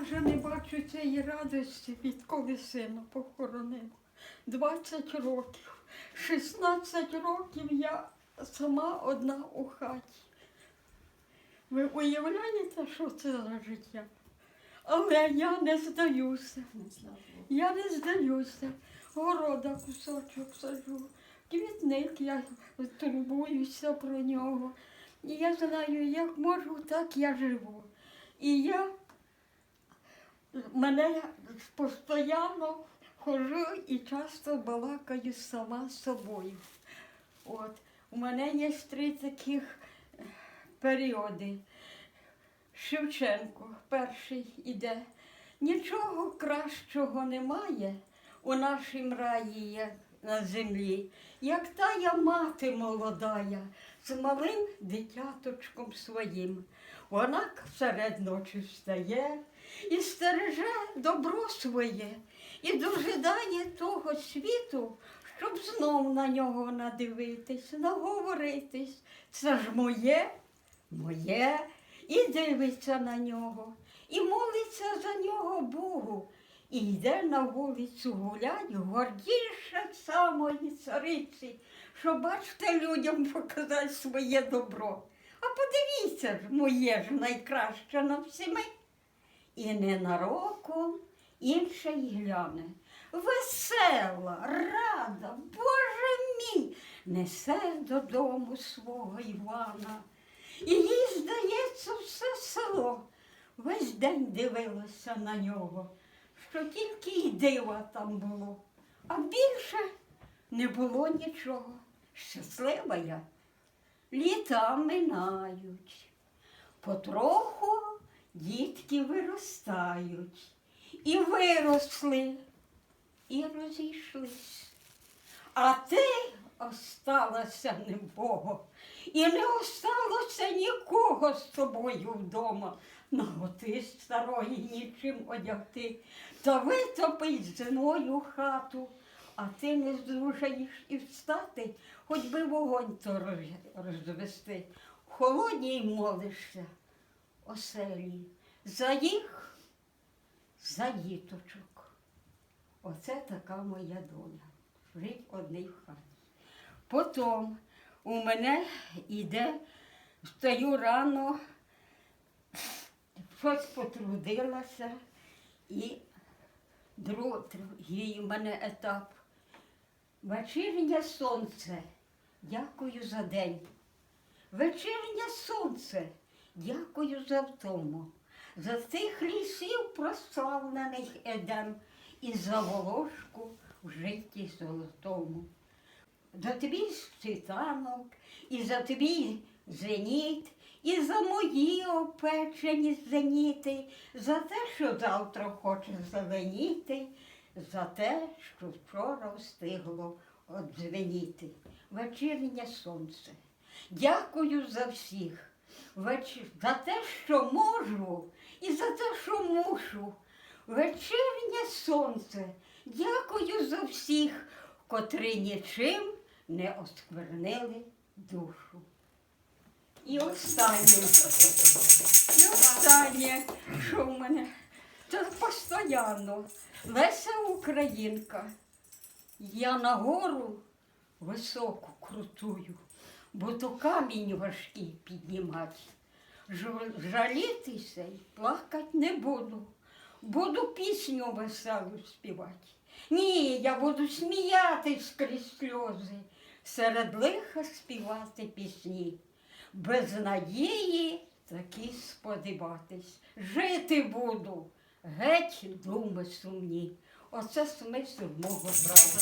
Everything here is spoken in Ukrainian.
вже не бачу цієї радості, відколи сина похоронила. 20 років. 16 років я сама одна у хаті. Ви уявляєте, що це за життя? Але я не здаюся. Я не здаюся. Города кусочок саджу. Квітник, я турбуюся про нього. І я знаю, як можу, так я живу. І я мене постійно ходжу і часто балакаю сама собою. От. У мене є три таких е, періоди. Шевченко перший іде. Нічого кращого немає у нашім раї як на землі, як тая мати молодая з малим дитяточком своїм. Вона серед ночі встає і стереже добро своє, і дожидає того світу, щоб знов на нього надивитись, наговоритись. Це ж моє, моє, і дивиться на нього, і молиться за нього Богу. І йде на вулицю гулять, гордіше самої цариці, що бачите людям показати своє добро. А подивіться ж, моє ж найкраще на всіми. І ненароком й гляне. Весела, рада, Боже мій, несе додому свого Івана. І їй, здається, все село весь день дивилося на нього, що тільки й дива там було, а більше не було нічого. Щаслива я. Літа минають, потроху дітки виростають, і виросли, і розійшлись. А ти осталася небого, і не осталося нікого з тобою вдома. Наготи старої нічим одягти, та витопить зимою хату, а ти не здужаєш і встати, хоч би вогонь то розвести. Холодній молишся оселі, за їх, за діточок. Оце така моя доля. Жить одній хаті. Потім у мене йде, встаю рано, щось потрудилася, і друг- другий у мене етап. Вечірнє сонце, дякую за день. Вечірнє сонце, дякую за втому, за тих лісів прославлених Едем і за волошку в житті золотому. За твій світанок, і за твій зеніт, і за мої опечені зеніти, за те, що завтра хоче зеленіти, за те, що вчора встигло одзвеніти. Вечірнє сонце. Дякую за всіх. Веч... За те, що можу, і за те, що мушу. Вечірнє сонце. Дякую за всіх, котрі нічим не осквернили душу. І останнє, і останнє, що в мене, це постійно. Леся Українка. Я на гору високу крутую, бо то камінь важкий піднімати. Жалітися й плакать не буду. Буду пісню веселу співати. Ні, я буду сміятись крізь сльози, серед лиха співати пісні. Без надії таки сподіватись. Жити буду, геть думи сумні. Оце смисл мого брата.